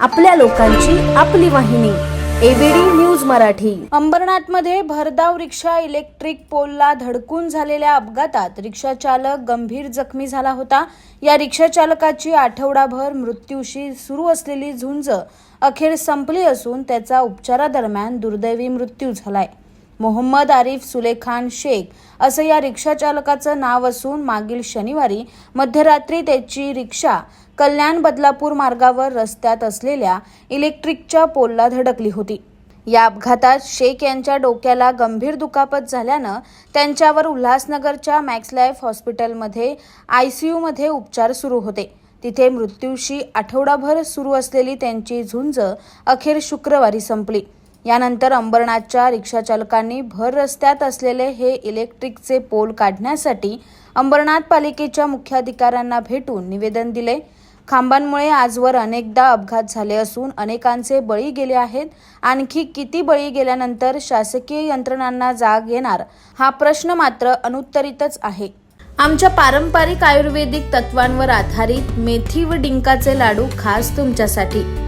आपल्या लोकांची आपली वाहिनी एबीडी न्यूज मराठी. अंबरनाथमध्ये भरधाव रिक्षा इलेक्ट्रिक पोलला धडकून झालेल्या अपघातात रिक्षा चालक गंभीर जखमी झाला होता. या रिक्षा चालकाची आठवडाभर मृत्यूशी सुरू असलेली झुंज अखेर संपली असून त्याचा उपचारादरम्यान दुर्दैवी मृत्यू झालाय. मोहम्मद आरिफ सुलेखान शेख असं या रिक्षाचालकाचं नाव असून मागील शनिवारी मध्यरात्री त्याची रिक्षा कल्याण बदलापूर मार्गावर रस्त्यात असलेल्या इलेक्ट्रिकच्या पोलला धडकली होती. या अपघातात शेख यांच्या डोक्याला गंभीर दुखापत झाल्यानं त्यांच्यावर उल्हासनगरच्या मॅक्स लाईफ हॉस्पिटलमध्ये यूमध्ये उपचार सुरू होते. तिथे मृत्यूशी आठवडाभर सुरू असलेली त्यांची झुंज अखेर शुक्रवारी संपली. यानंतर अंबरनाथच्या रिक्षाचालकांनी भर रस्त्यात असलेले हे इलेक्ट्रिकचे पोल काढण्यासाठी अंबरनाथ पालिकेच्या मुख्याधिकाऱ्यांना भेटून निवेदन दिले. खांबांमुळे आजवर अनेकदा अपघात झाले असून अनेकांचे बळी गेले आहेत. आणखी किती बळी गेल्यानंतर शासकीय यंत्रणांना जाग येणार हा प्रश्न मात्र अनुत्तरितच आहे. आमच्या पारंपरिक आयुर्वेदिक तत्वांवर आधारित मेथी व डिंकाचे लाडू खास तुमच्यासाठी.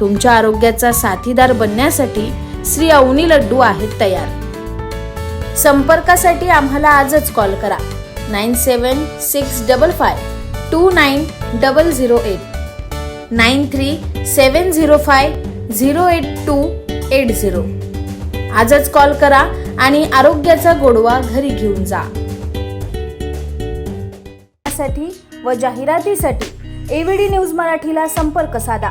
तुमच्या आरोग्याचा साथीदार बनण्यासाठी श्री अवनी लड्डू आहेत तयार. संपर्कासाठी आम्हाला आजच कॉल करा. Nine seven six double five two nine double zero eight. Nine three seven zero five zero eight two eight zero. आजच कॉल करा आणि आरोग्याचा गोडवा घरी घेऊन जा. साठी व जाहिरातीसाठी एव्हीडी न्यूज मराठीला संपर्क साधा.